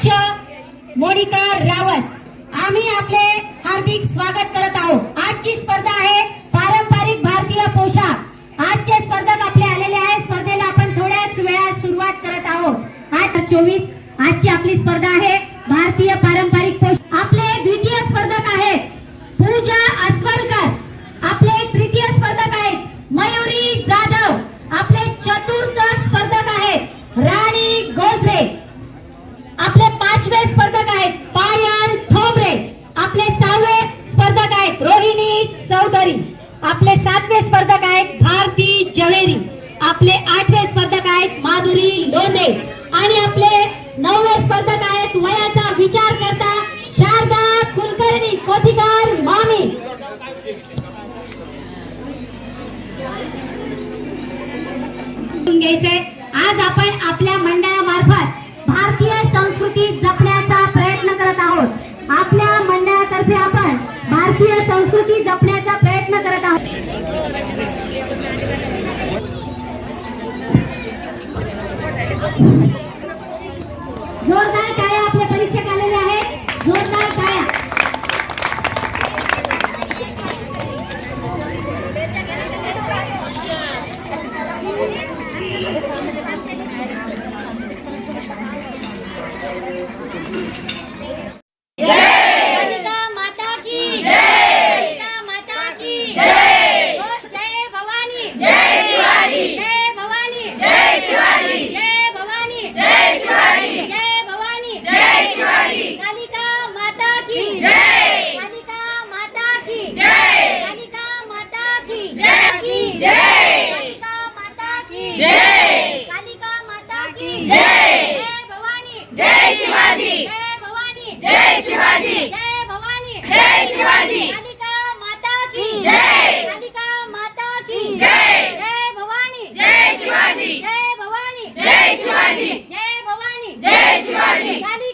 अध्यक्ष मोनिका रावत आम्ही आपले हार्दिक स्वागत करत आहोत. आजची स्पर्धा आहे पारंपरिक भारतीय पोशाख. आजचे स्पर्धक आपले आलेले आहे स्पर्धेला आपण थोड्याच वेळात सुरुवात करत आहोत. आठ चोवीस. आजची आपली स्पर्धा आहे भारतीय पारंपरिक पोशाख. चौधरी आपले सातवे स्पर्धक आहेत भारती जवेरी. आपले आठवे स्पर्धक आहेत माधुरी लोंढे. आणि आपले नववे स्पर्धक आहेत वयाचा विचार करता शारदा कुलकर्णी कोथिकार मामी घ्यायचंय आज आपण आपल्या मंडळात शिवाजी जय भवानी जय शिवाजी जय भवानी जय शिवाजी कालिका माता की जय कालिका माता की जय जय भवानी जय शिवाजी जय भवानी जय शिवाजी जय भवानी जय शिवाजी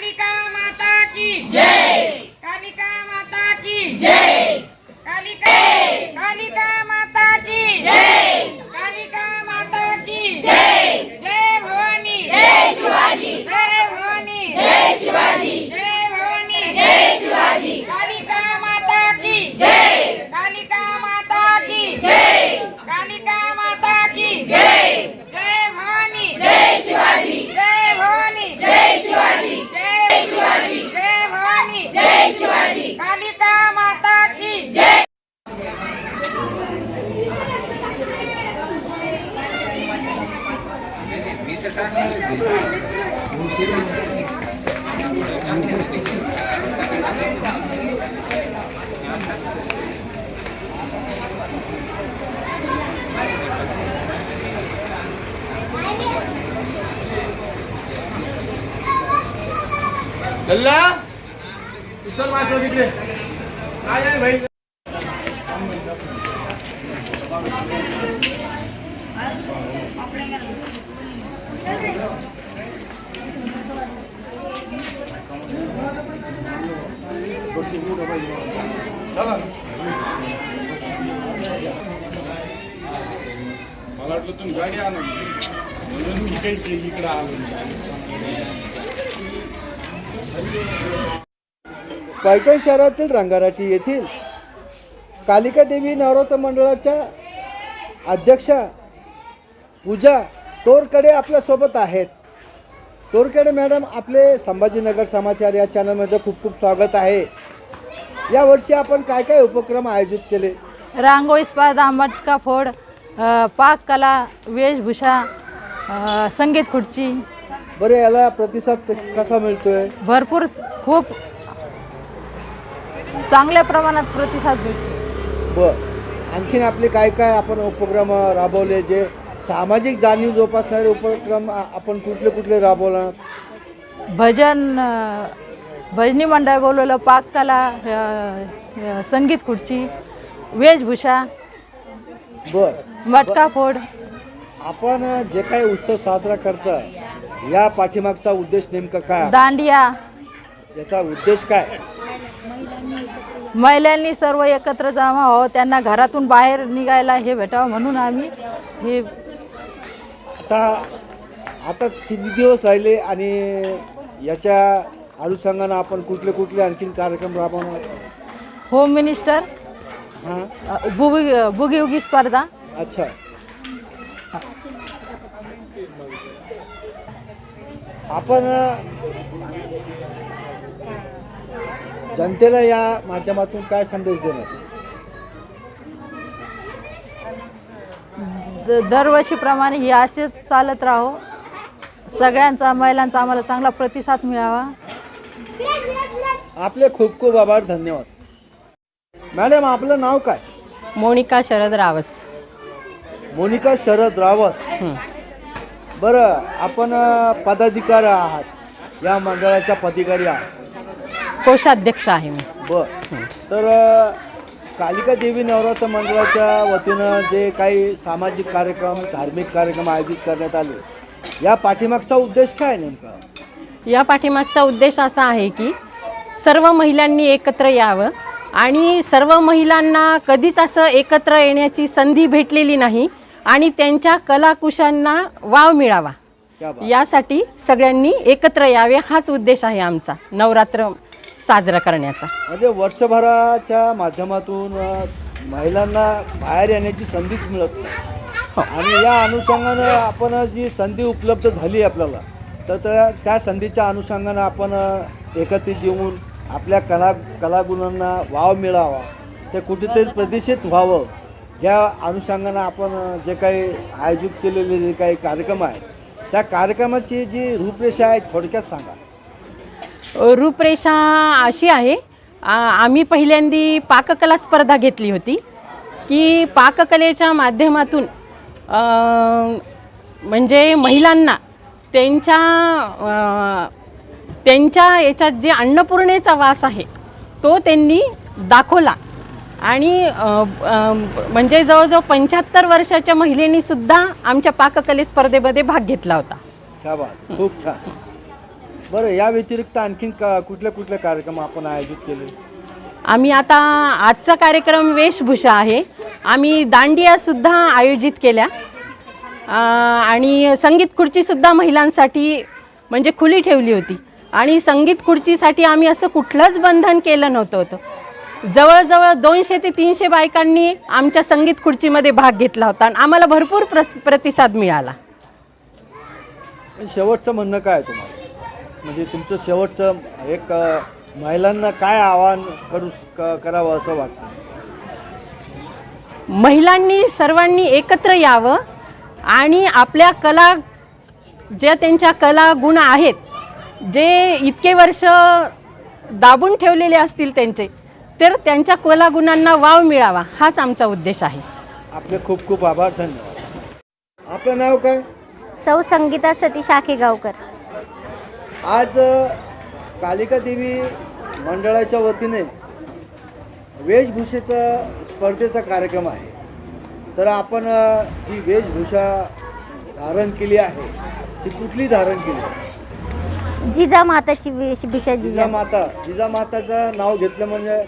शिवाजी गल्ला उचल मास बघितले काय आहे भाई मला वाटलं तुम्ही गाडी म्हणून मी काही आलो पैठण शहरातील रंगाराटी येथील कालिका देवी नवरात्र मंडळाच्या अध्यक्षा पूजा तोरकडे आपल्यासोबत आहेत. तोरकडे मॅडम आपले संभाजीनगर समाचार या चॅनलमध्ये खूप खूप स्वागत आहे. यावर्षी आपण काय काय उपक्रम आयोजित केले? रांगोळी स्पर्धा मटका फोड पाककला वेशभूषा अ, संगीत खुर्ची. बरं याला प्रतिसाद कस कसा मिळतोय? भरपूर खूप चांगल्या प्रमाणात प्रतिसाद भेटतो बर. आणखीन आपले काय काय आपण उपक्रम राबवले जे सामाजिक जाणीव जोपासणारे उपक्रम आपण कुठले कुठले राबवणार? भजन भजनी मंडळ बोलवलं पाककला संगीत खुर्ची वेशभूषा बर. मटका फोड. आपण जे काही उत्सव साजरा करता या पाठीमागचा उद्देश नेमका काय? दांडिया. याचा उद्देश काय? महिलांनी सर्व एकत्र जमा हो त्यांना घरातून बाहेर निघायला हे भेटावं म्हणून आम्ही हे आता आता किती दिवस राहिले आणि याच्या अनुषंगानं आपण कुठले कुठले आणखीन कार्यक्रम राबवणार? होम मिनिस्टर हां. अ, बुगी बुगी उगी स्पर्धा. अच्छा. आपण जनतेला या माध्यमातून काय संदेश देणार? द दरवर्षीप्रमाणे ही असेच चालत राहो. सगळ्यांचा महिलांचा आम्हाला चांगला प्रतिसाद मिळावा. आपले खूप खूप आभार धन्यवाद. मॅडम आपलं नाव काय? मोनिका शरद रावस. मोनिका शरद रावस. बरं आपण अ, पदाधिकारी आहात. या मंडळाच्या पदाधिकारी आहात. कोषाध्यक्ष आहे मी. बर. तर अ, कालिका देवी नवरात्र मंडळाच्या वतीनं जे काही सामाजिक कार्यक्रम धार्मिक कार्यक्रम आयोजित करण्यात आले या पाठीमागचा उद्देश काय नेमका? या पाठीमागचा उद्देश असा आहे की सर्व महिलांनी एकत्र यावं आणि सर्व महिलांना कधीच असं एकत्र येण्याची संधी भेटलेली नाही आणि त्यांच्या कलाकुशांना वाव मिळावा. यासाठी सगळ्यांनी एकत्र यावे हाच उद्देश आहे आमचा. नवरात्र साजरा करण्याचा. म्हणजे वर्षभराच्या माध्यमातून महिलांना बाहेर येण्याची संधीच मिळत नाही. आणि या अनुषंगानं आपण जी संधी उपलब्ध झाली आपल्याला तर त्या संधीच्या अनुषंगानं आपण एकत्रित येऊन आपल्या कला कलागुणांना वाव मिळावा ते कुठेतरी प्रदर्शित व्हावं या अनुषंगानं आपण जे काही आयोजित केलेले जे काही कार्यक्रम आहेत त्या कार्यक्रमाची जी रूपरेषा आहे थोडक्यात सांगा. रूपरेषा अशी आहे. आम्ही पहिल्यांदी पाककला स्पर्धा घेतली होती. की पाककलेच्या माध्यमातून म्हणजे महिलांना त्यांच्या त्यांच्या याच्यात जे अन्नपूर्णेचा वास आहे तो त्यांनी दाखवला. आणि म्हणजे जवळजवळ पंच्याहत्तर वर्षाच्या महिलेनीसुद्धा आमच्या पाककले स्पर्धेमध्ये भाग घेतला होता. खूप छान. बरं या व्यतिरिक्त आणखीन का कुठले कुठले कार्यक्रम आपण आयोजित केले? आम्ही आता आजचा कार्यक्रम वेशभूषा आहे. आम्ही दांडियासुद्धा आयोजित केल्या. आणि संगीत खुर्चीसुद्धा महिलांसाठी म्हणजे खुली ठेवली होती. आणि संगीत खुर्चीसाठी आम्ही असं कुठलंच बंधन केलं नव्हतं होतं. जवळजवळ दोनशे ते तीनशे बायकांनी आमच्या संगीत खुर्चीमध्ये भाग घेतला होता आणि आम्हाला भरपूर प्रस प्रतिसाद मिळाला. शेवटचं म्हणणं काय तुम्हाला? म्हणजे तुमचं शेवटचं एक महिलांना काय आवाहन करू करावं असं वाटतं? महिलांनी सर्वांनी एकत्र यावं आणि आपल्या कला ज्या त्यांच्या कला गुण आहेत जे इतके वर्ष दाबून ठेवलेले असतील त्यांचे तर त्यांच्या कला गुणांना वाव मिळावा हाच आमचा उद्देश आहे. आपले खूप खूप आभार धन्यवाद. आपलं नाव काय? सौ संगीता सतीश आखेगावकर. आज कालिका देवी मंडळाच्या वतीने वेशभूषेचा स्पर्धेचा कार्यक्रम आहे. तर आपण जी वेशभूषा धारण केली आहे ती कुठली धारण केली आहे? जिजा माताची वेशभूषा जिजा. माता जिजा माताचं नाव घेतलं म्हणजे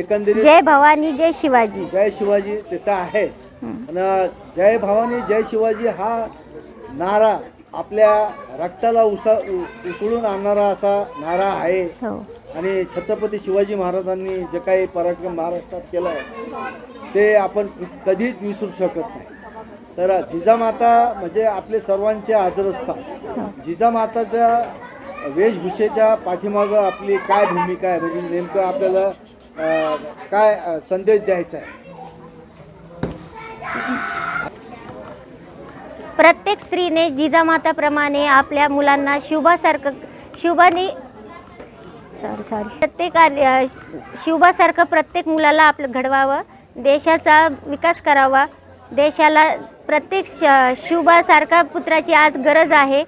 एकंदरीत जय भवानी जय शिवाजी. जय शिवाजी तिथं आहेच. आणि जय भवानी जय शिवाजी हा नारा आपल्या रक्ताला उसा उसळून आणणारा असा नारा आहे. हो. आणि छत्रपती शिवाजी महाराजांनी जे काही पराक्रम महाराष्ट्रात केला आहे ते आपण कधीच विसरू शकत नाही. तर जिजामाता म्हणजे आपले सर्वांचे आदरस्थान जिजामाताच्या वेशभूषेच्या पाठीमागं आपली काय भूमिका आहे? म्हणजे नेमकं आपल्याला काय संदेश द्यायचा आहे? प्रत्येक स्त्रीने जिजामाताप्रमाणे आपल्या मुलांना शुभासारखं शुभाने सॉरी सॉरी प्रत्येक आ- शुभासारखं प्रत्येक मुलाला आपलं घडवावं देशाचा विकास करावा देशाला प्रत्येक श शुभासारखा पुत्राची आज गरज आहे.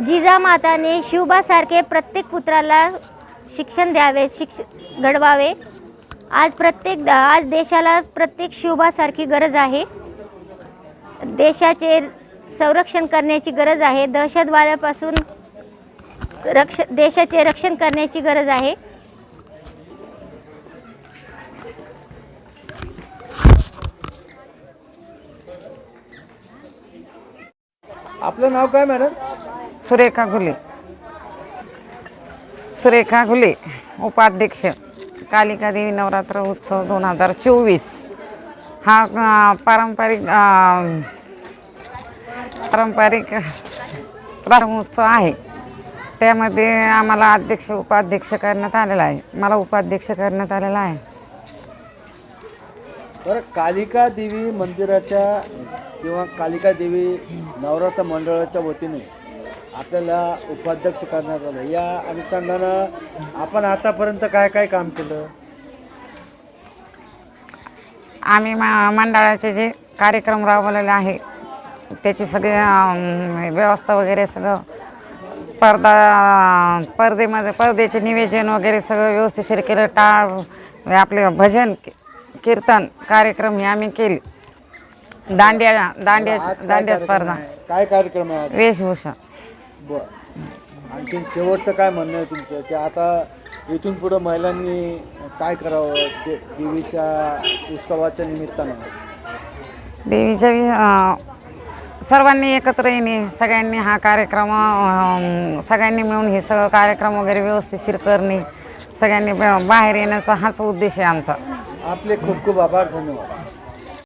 जिजामाताने शिवबासारखे प्रत्येक पुत्राला शिक्षण द्यावे शिक्ष घडवावे आज प्रत्येक आज देशाला प्रत्येक शिवबासारखी गरज आहे. देशाचे संरक्षण करण्याची गरज आहे. दहशतवादापासून रक्ष देशाचे रक्षण करण्याची गरज आहे. आपलं नाव काय मॅडम? सुरेखा घुले. सुरेखा घुले उपाध्यक्ष. कालिका देवी नवरात्र उत्सव दोन हजार चोवीस. हा पारंपरिक पारंपरिक प्रारंभोत्सव आहे. त्यामध्ये आम्हाला अध्यक्ष उपाध्यक्ष करण्यात आलेला आहे. मला उपाध्यक्ष करण्यात आलेला आहे. बरं कालिका देवी मंदिराच्या किंवा कालिका देवी नवरात्र मंडळाच्या वतीने आपल्याला उपाध्यक्ष करण्यात आलं. या अनुषंगानं आपण आतापर्यंत काय काय काम केलं? आम्ही मा मंडळाचे जे कार्यक्रम राबवलेले आहे त्याची सगळे अं, व्यवस्था वगैरे सगळं स्पर्धा स्पर्धेमध्ये स्पर्धेचे नियोजन वगैरे सगळं व्यवस्थिशीर केलं. टाळ आपले भजन की- कीर्तन कार्यक्रम हे आम्ही केले. दांडिया दांडिया दांडिया स्पर्धा? काय कार्यक्रम आहे आज? वेशभूषा. बरं. आणखी शेवटचं काय म्हणणं आहे तुमचं? की आता इथून पुढं महिलांनी काय करावं? दे देवीच्या उत्सवाच्या निमित्तानं. देवीच्या वि- अं, सर्वांनी एकत्र येणे सगळ्यांनी हा कार्यक्रम अं, सगळ्यांनी मिळून हे सगळं कार्यक्रम वगैरे व्यवस्थिशीर करणे सगळ्यांनी ब- बाहेर येण्याचा हाच उद्देश आहे आमचा. आपले खूप खूप आभार धन्यवाद.